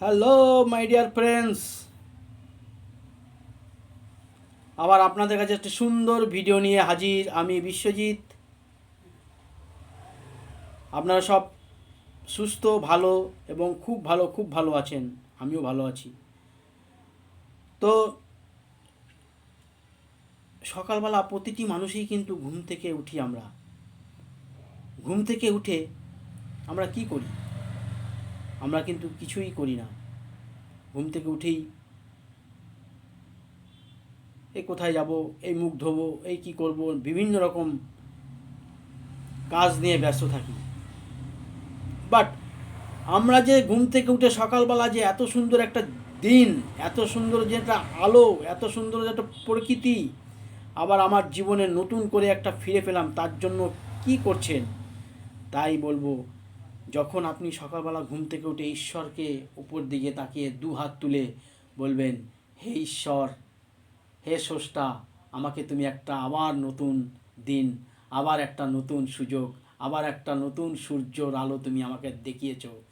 Hello my dear friends আবার আপনাদের কাছে একটা সুন্দর ভিডিও নিয়ে হাজির আমি বিশ্বজিৎ। আপনারা সব সুস্থ, ভালো এবং খুব ভালো খুব ভালো আছেন। আমিও ভালো আছি। তো সকালবেলা প্রতিটি মানুষই কিন্তু ঘুম থেকে উঠি আমরা। ঘুম থেকে উঠে আমরা কি করি? আমরা কিন্তু কিছুই করি না। ঘুম থেকে উঠেই এই কোথায় যাব, এই মুখ ধোবো, এই কি করব, বিভিন্ন রকম কাজ নিয়ে ব্যস্ত থাকি। বাট আমরা যে ঘুম থেকে উঠে সকালবেলা যে এত সুন্দর একটা দিন, এত সুন্দর যে একটা আলো, এত সুন্দর যে একটা প্রকৃতি, আবার আমার জীবনে নতুন করে একটা ফিরে পেলাম, তার জন্য কি করছেন? তাই বলব যখন আপনি সকালবেলা ঘুম থেকে উঠে ঈশ্বরকে উপর দিকে তাকিয়ে দু হাত তুলে বলবেন, হে ঈশ্বর, হে স্রষ্টা, আমাকে তুমি একটা আবার নতুন দিন, আবার একটা নতুন সুযোগ, আবার একটা নতুন সূর্যর আলো তুমি আমাকে দেখিয়েছো।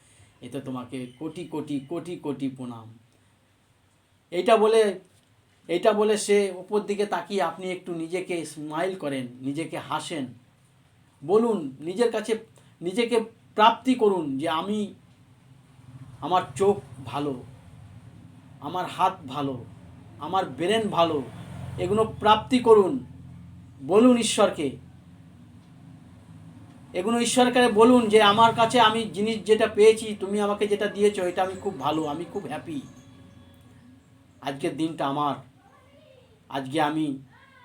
এতে তোমাকে কোটি কোটি কোটি কোটি প্রণাম। এইটা বলে এইটা বলে সে উপর দিকে তাকিয়ে আপনি একটু নিজেকে স্মাইল করেন, নিজেকে হাসেন। বলুন, নিজের কাছে, নিজেকে প্রাপ্তি করুন যে আমি আমার চোখ ভালো, আমার হাত ভালো, আমার ব্রেন ভালো, এগুলো প্রাপ্তি করুন। বলুন ঈশ্বরকে। এগুলো ঈশ্বরকে বলুন যে আমার কাছে আমি জিনিস যেটা পেয়েছি, তুমি আমাকে যেটা দিয়েছ, এটা আমি খুব ভালো, আমি খুব হ্যাপি আজকের দিনটা আমার। আজকে আমি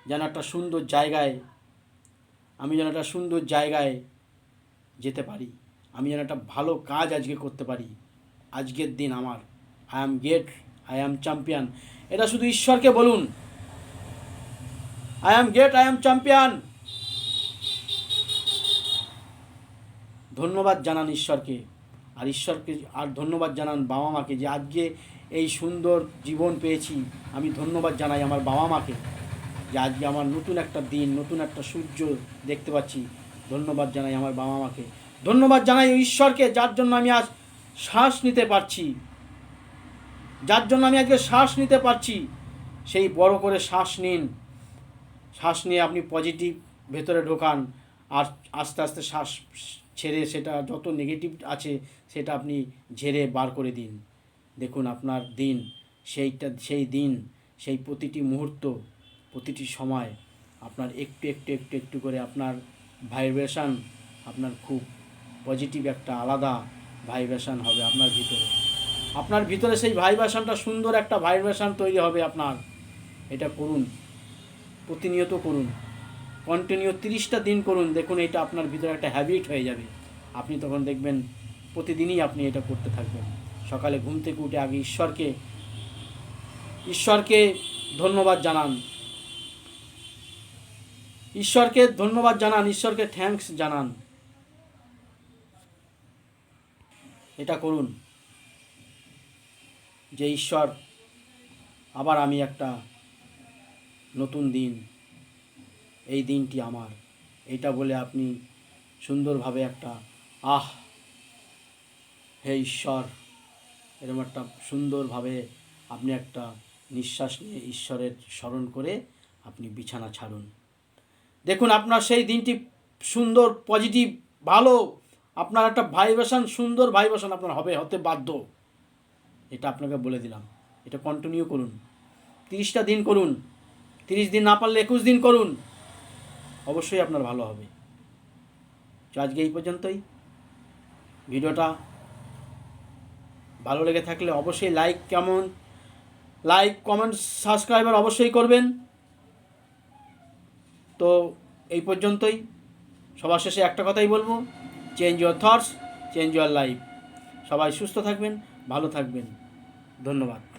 যেন একটা সুন্দর জায়গায়, আমি যেন একটা সুন্দর জায়গায় যেতে পারি। আমি যেন একটা ভালো কাজ আজকে করতে পারি। আজকের দিন আমার। I am get I am champion এটা শুধু ঈশ্বরকে বলুন। I am get I am champion ধন্যবাদ জানান ঈশ্বরকে। আর ঈশ্বরকে, আর ধন্যবাদ জানান বাবা মাকে যে আজকে এই সুন্দর জীবন পেয়েছি। আমি ধন্যবাদ জানাই আমার বাবা মাকে যে আজকে আমার নতুন একটা দিন, নতুন একটা সূর্য দেখতে পাচ্ছি। ধন্যবাদ জানাই আমার বাবা মাকে। ধন্যবাদ জানাই ঈশ্বরকে, যার জন্য আমি আজ শ্বাস নিতে পারছি। যার জন্য আমি আজকে শ্বাস নিতে পারছি। সেই বড় করে শ্বাস নিন। শ্বাস নিয়ে আপনি পজিটিভ ভেতরে ঢোকান। আর আস্তে আস্তে শ্বাস ছেড়ে সেটা যত নেগেটিভ আছে, সেটা আপনি ঝেড়ে বার করে দিন। দেখুন আপনার দিন, সেইটা, সেই দিন, সেই প্রতিটি মুহূর্ত, প্রতিটি সময় আপনার একটু একটু একটু একটু করে আপনার ভাইব্রেশন আপনার খুব পজিটিভ একটা আলাদা ভাইব্রেশন হবে আপনার ভিতরে। আপনার ভিতরে সেই ভাইব্রেশনটা সুন্দর একটা ভাইব্রেশন তৈরি হবে আপনার। এটা করুন, প্রতিনিয়ত করুন। কন্টিনিউ তিরিশটা দিন করুন, দেখুন এটা আপনার ভিতরে একটা হ্যাবিট হয়ে যাবে। আপনি তখন দেখবেন প্রতিদিনই আপনি এটা করতে থাকবেন। সকালে ঘুম থেকে উঠে আগে ঈশ্বরকে ঈশ্বরকে ধন্যবাদ জানান। ঈশ্বরকে ধন্যবাদ জানান, ঈশ্বরকে থ্যাঙ্কস জানান। এটা করুন। যে ঈশ্বর, আবার আমি একটা নতুন দিন। এই দিনটি আমার। এটা বলে আপনি সুন্দরভাবে একটা, আহ, হে ঈশ্বর। এরকম একটা সুন্দরভাবে আপনি একটা নিঃশ্বাস নিয়ে ঈশ্বরের স্মরণ করে আপনি বিছানা ছাড়ুন। দেখুন, আপনার সেই দিনটি সুন্দর, পজিটিভ, ভালো আপনার একটা ভাইব্রেশন, সুন্দর ভাইব্রেশন আপনার হবে, হতে বাধ্য। এটা আপনাকে বলে দিলাম। এটা কন্টিনিউ করুন। তিরিশটা দিন করুন। তিরিশ দিন না পারলে একুশ দিন করুন। অবশ্যই আপনার ভালো হবে। তো আজকে এই পর্যন্তই। ভিডিওটা ভালো লেগে থাকলে অবশ্যই লাইক কেমন? লাইক কমেন্ট সাবস্ক্রাইবার অবশ্যই করবেন। তো এই পর্যন্তই। সবার শেষে একটা কথাই বলব। Change your thoughts change your life সবাই সুস্থ থাকবেন ভালো থাকবেন। ধন্যবাদ।